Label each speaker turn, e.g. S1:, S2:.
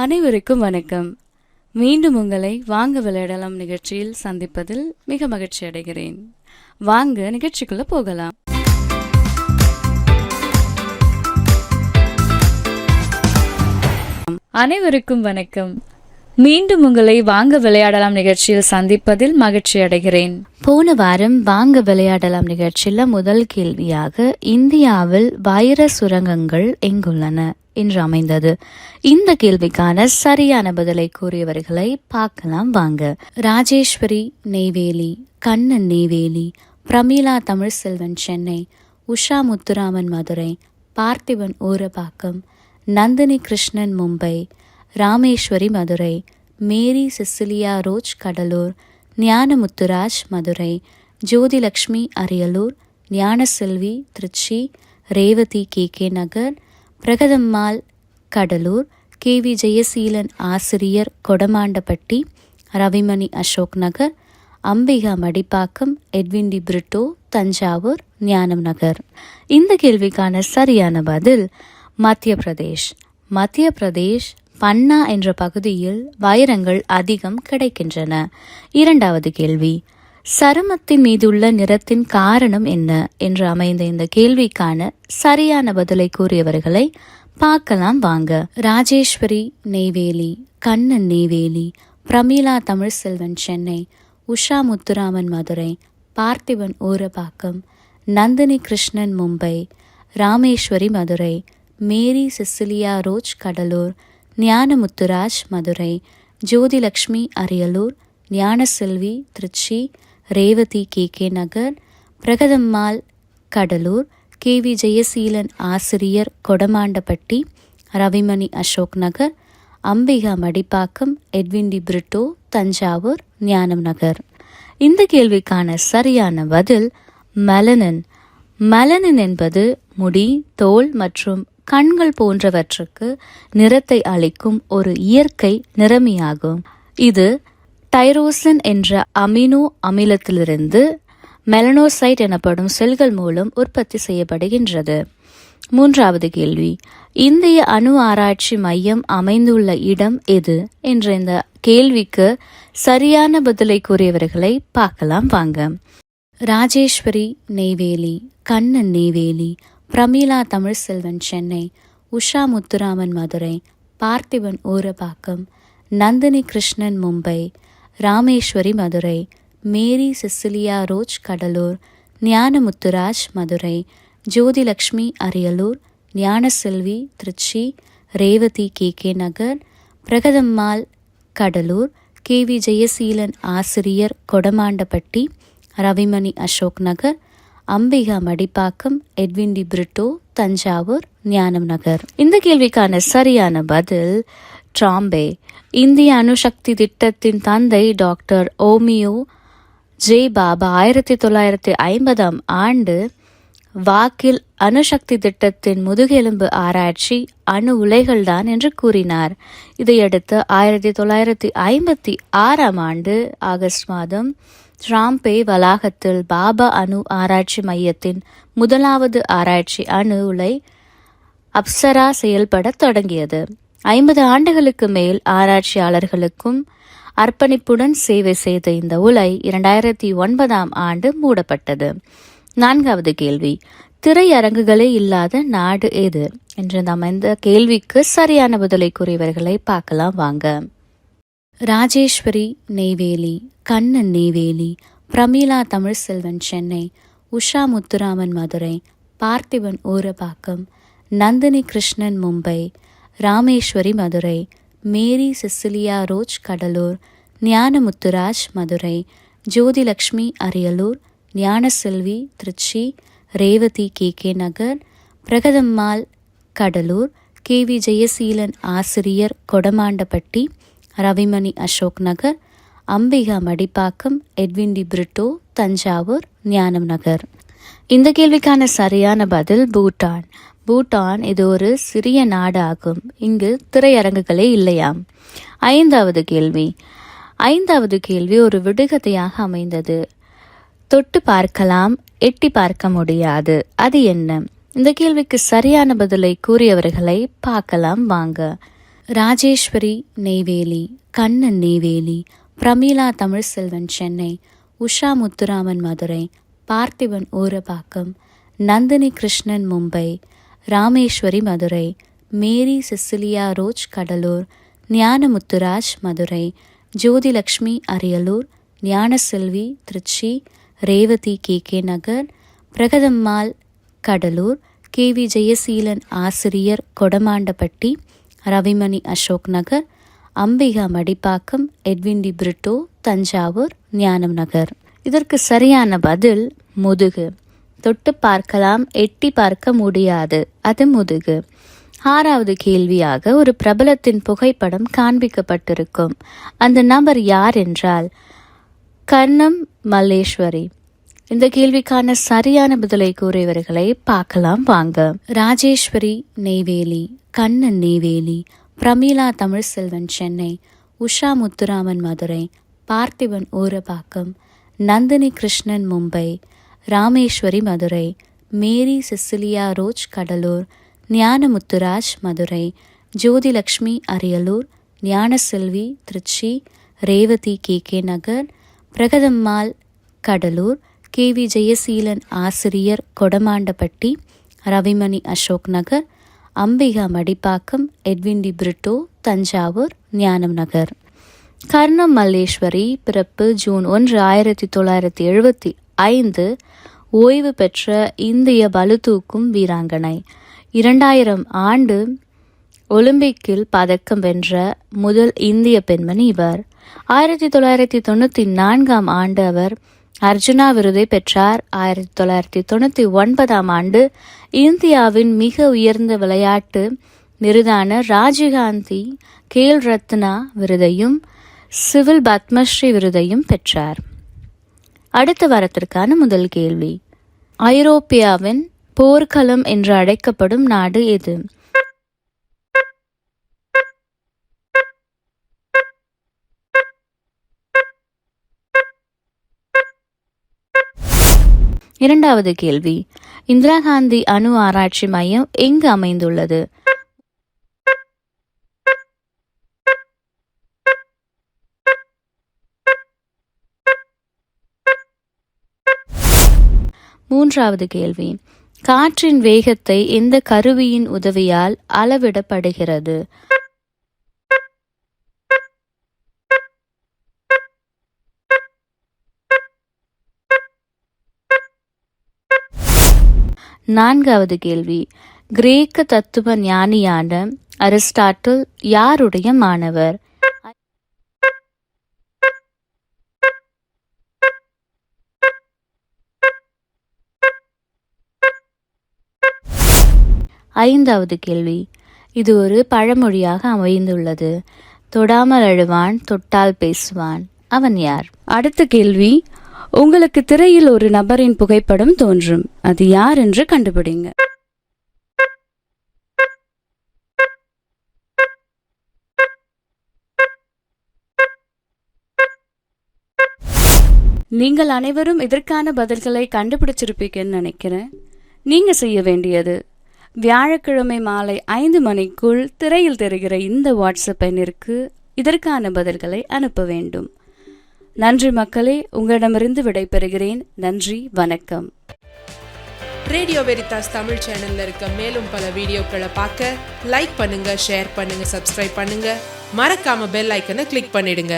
S1: அனைவருக்கும் வணக்கம். மீண்டும் உங்களை வாங்க விளையாடலாம் நிகழ்ச்சியில் சந்திப்பதில் மிக மகிழ்ச்சி அடைகிறேன். வாங்க நிகழ்ச்சிக்குள்ள போகலாம். அனைவருக்கும் வணக்கம். மீண்டும் உங்களை வாங்க விளையாடலாம் நிகழ்ச்சியில் சந்திப்பதில் மகிழ்ச்சி அடைகிறேன். போன வாரம் வாங்க விளையாடலாம் நிகழ்ச்சியில முதல் கேள்வியாக இந்தியாவில் வைர சுரங்கங்கள் எங்குள்ளன என்று அமைந்தது. இந்த கேள்விக்கான சரியான பதிலை கூறியவர்களை பார்க்கலாம் வாங்க. Rajeshwari Neyveli Kannan Neyveli Pramila Tamilselvan Chennai Usha Muthuraman Madurai Parthiban Urapakkam Nandini Krishnan Mumbai Rameshwari Madurai Mary Cecilia Rose Cuddalore Gnanamuthuraj Madurai Jothilakshmi Ariyalur Gnanaselvi Trichy Revathi K K Nagar Pragathammal Cuddalore K V Jayaseelan ஆசிரியர் Kodamandapatti Ravimani Ashok Nagar Ambika Madipakkam Edwin D Brito Thanjavur Gnanam Nagar. இந்த கேள்விக்கான சரியான பதில் மத்திய பிரதேஷ் மத்திய பிரதேஷ் பன்னா என்ற பகுதியில் வைரங்கள் அதிகம் கிடைக்கின்றன. இரண்டாவது கேள்வி சருமத்தின் மீதுள்ள நிறத்தின் காரணம் என்ன என்று அமைந்த இந்த கேள்விக்கான சரியான பதிலை கூறியவர்களை பார்க்கலாம் வாங்க. Rajeshwari Neyveli Kannan Neyveli Pramila Tamilselvan Chennai Usha Muthuraman Madurai Parthiban Urapakkam Nandini Krishnan Mumbai Rameshwari Madurai Mary Cecilia Rose Cuddalore Gnanamuthuraj Madurai. Jothilakshmi Ariyalur. Gnanaselvi Trichy. Revathi K. K. Nagar. Pragathammal Cuddalore. K. V. Jayaseelan ஆசிரியர் Kodamandapatti Ravimani Ashok Nagar. Ambika Madipakkam Edwin D. Brito Thanjavur Gnanam Nagar. இந்த கேள்விக்கான சரியான பதில் மலனன். மலனன் என்பது முடி தோல் மற்றும் கண்கள் போன்றவற்றுக்கு நிறத்தை அளிக்கும் ஒரு இயற்கை நிறமியாகும். இது டைரோசின் என்ற அமினோ அமிலத்திலிருந்து மெலனோசைட் எனப்படும் செல்கள் மூலம் உற்பத்தி செய்யப்படுகின்றது. மூன்றாவது கேள்வி இந்திய அணு ஆராய்ச்சி மையம் அமைந்துள்ள இடம் எது? என்ற இந்த கேள்விக்கு சரியான பதிலை கூறியவர்களை பார்க்கலாம் வாங்க. Rajeshwari Neyveli Kannan Neyveli Pramila Tamilselvan Chennai Usha Muthuraman Madurai Parthiban Urapakkam Nandini Krishnan Mumbai Rameshwari Madurai Mary Cecilia Rose Cuddalore Gnanamuthuraj Madurai Jothilakshmi Ariyalur Gnanaselvi Trichy Revathi K K Nagar Pragathammal Cuddalore K V Jayaseelan ஆசிரியர் Kodamandapatti Ravimani Ashok Nagar Ambika Madipakkam Edwin D Brito Thanjavur Gnanam Nagar. இந்த கேள்விக்கான சரியான பதில் ட்ராம்பே. இந்திய அணுசக்தி திட்டத்தின் தந்தை doctor ஓமியோ J Baba ஆயிரத்தி தொள்ளாயிரத்தி ஐம்பதாம் ஆண்டு வாக்கில் அணுசக்தி திட்டத்தின் முதுகெலும்பு ஆராய்ச்சி அணு உலைகள்தான் என்று கூறினார். இதையடுத்து ஆயிரத்தி தொள்ளாயிரத்தி ஐம்பத்தி ஆறாம் ஆண்டு ஆகஸ்ட் மாதம் ட்ராம்பே வளாகத்தில் பாபா அணு ஆராய்ச்சி மையத்தின் முதலாவது ஆராய்ச்சி அணு உலை அப்சரா செயல்படத் தொடங்கியது. ஐம்பது ஆண்டுகளுக்கு மேல் ஆராய்ச்சியாளர்களுக்கும் அர்ப்பணிப்புடன் சேவை செய்த இந்த உலை இரண்டாயிரத்தி ஒன்பதாம் ஆண்டு மூடப்பட்டது. நான்காவது கேள்வி திரையரங்குகளே இல்லாத நாடு எது? என்று நாம் இந்த கேள்விக்கு சரியான பதிலை கூறியவர்களை பார்க்கலாம் வாங்க. Rajeshwari Neyveli Kannan Neyveli Pramila Tamilselvan Chennai Usha Muthuraman Madurai Parthiban Urapakkam Nandini Krishnan Mumbai Rameshwari Madurai Mary Cecilia Rose Cuddalore Gnanamuthuraj Madurai Jothilakshmi Ariyalur Gnanaselvi Trichy Revathi K K Nagar Pragathammal Cuddalore K V Jayaseelan ஆசிரியர் Kodamandapatti Ravimani Ashok Nagar Ambika Madipakkam Edwin D Brito Thanjavur Gnanam Nagar. இந்த கேள்விக்கான சரியான பதில் பூட்டான். பூட்டான் இது ஒரு சிறிய நாடாகும். இங்கு திரையரங்குகளே இல்லையாம். ஐந்தாவது கேள்வி. ஐந்தாவது கேள்வி ஒரு விடுகதையாக அமைந்தது. தொட்டு பார்க்கலாம் எட்டி பார்க்க முடியாது. அது என்ன? இந்த கேள்விக்கு சரியான பதிலை கூறியவர்களை பார்க்கலாம் வாங்க. Rajeshwari Neyveli Kannan Neyveli Pramila Tamilselvan Chennai Usha Muthuraman Madurai Parthiban Urapakkam Nandini Krishnan Mumbai Rameshwari Madurai Mary Cecilia Rose Cuddalore Gnanamuthuraj Madurai Jothilakshmi Ariyalur Gnanaselvi Trichy Revathi K K Nagar Pragathammal Cuddalore K V Jayaseelan ஆசிரியர் Kodamandapatti Ravimani Ashok Nagar Ambika Madipakkam Edwin D Brito Thanjavur Gnanam Nagar. இதற்கு சரியான பதில் முதுகு. தொட்டு பார்க்கலாம் எட்டி பார்க்க முடியாது அது முதுகு. ஆறாவது கேள்வியாக ஒரு பிரபலத்தின் புகைப்படம் காண்பிக்கப்பட்டிருக்கும். அந்த நபர் யார் என்றால் கர்ணம் மல்லேஸ்வரி. இந்த கேள்விக்கான சரியான பதிலை கூறியவர்களை பார்க்கலாம் வாங்க. Rajeshwari Neyveli. Kannan Neyveli Pramila Tamilselvan Chennai Usha Muthuraman Madurai Parthiban Urapakkam Nandini Krishnan Mumbai Rameshwari Madurai Mary Cecilia Rose Cuddalore Gnanamuthuraj Madurai Jothilakshmi Ariyalur Gnanaselvi Trichy Revathi K K Nagar Pragathammal Cuddalore K V Jayaseelan ஆசிரியர் Kodamandapatti Ravimani Ashok Nagar Ambika Madipakkam Edwin D Brito Thanjavur Gnanam Nagar. கர்ணம் மல்லேஸ்வரி பிறப்பு June ஒன்று ஆயிரத்தி தொள்ளாயிரத்தி எழுபத்தி ஐந்து. ஓய்வு பெற்ற இந்திய பளுதூக்கும் வீராங்கனை. இரண்டாயிரம் ஆண்டு ஒலிம்பிக்கில் பதக்கம் வென்ற முதல் இந்திய பெண்மணி இவர். ஆயிரத்தி தொள்ளாயிரத்தி தொண்ணூற்றி நான்காம் ஆண்டு அவர் அர்ஜுனா விருதை பெற்றார். ஆயிரத்தி தொள்ளாயிரத்தி தொண்ணூற்றி ஒன்பதாம் ஆண்டு இந்தியாவின் மிக உயர்ந்த விளையாட்டு விருதான ராஜீவ்காந்தி கேல் ரத்னா விருதையும் சிவில் பத்மஸ்ரீ விருதையும் பெற்றார். அடுத்த வாரத்திற்கான முதல் கேள்வி. ஐரோப்பியாவின் போர்க்களம் என்று அழைக்கப்படும் நாடு எது? இரண்டாவது கேள்வி. இந்திரா காந்தி அணு ஆராய்ச்சி மையம் எங்கு அமைந்துள்ளது? மூன்றாவது கேள்வி. காற்றின் வேகத்தை எந்த கருவியின் உதவியால் அளவிடப்படுகிறது? நான்காவது கேள்வி. கிரேக்க தத்துவ ஞானியான அரிஸ்டாட்டில் யாருடைய மாணவர்? ஐந்தாவது கேள்வி. இது ஒரு பழமொழியாக அமைந்துள்ளது. தொடாமல் அழுவான் தொட்டால் பேசுவான். அவன் யார்? அடுத்த கேள்வி. உங்களுக்கு திரையில் ஒரு நபரின் புகைப்படம் தோன்றும். அது யார் என்று கண்டுபிடிங்க. நீங்கள் அனைவரும் இதற்கான பதில்களை கண்டுபிடிச்சிருப்பீங்கன்னு நினைக்கிறேன். நீங்க செய்ய வேண்டியது வியாழக்கிழமை மாலை ஐந்து மணிக்குள் திரையில் தெரிகிற இந்த வாட்ஸ்அப் எண்ணிற்கு இதற்கான பதில்களை அனுப்ப வேண்டும். நன்றி மக்களே உங்களிடமிருந்து விடைபெறுகிறேன். நன்றி வணக்கம்.
S2: ரேடியோ வெரிதாஸ் தமிழ் சேனல்ல இருக்க மேலும் பல வீடியோக்களை பார்க்க லைக் பண்ணுங்க ஷேர் பண்ணுங்க சப்ஸ்கிரைப் பண்ணுங்க. மறக்காம பெல் ஐக்கனை கிளிக் பண்ணிடுங்க.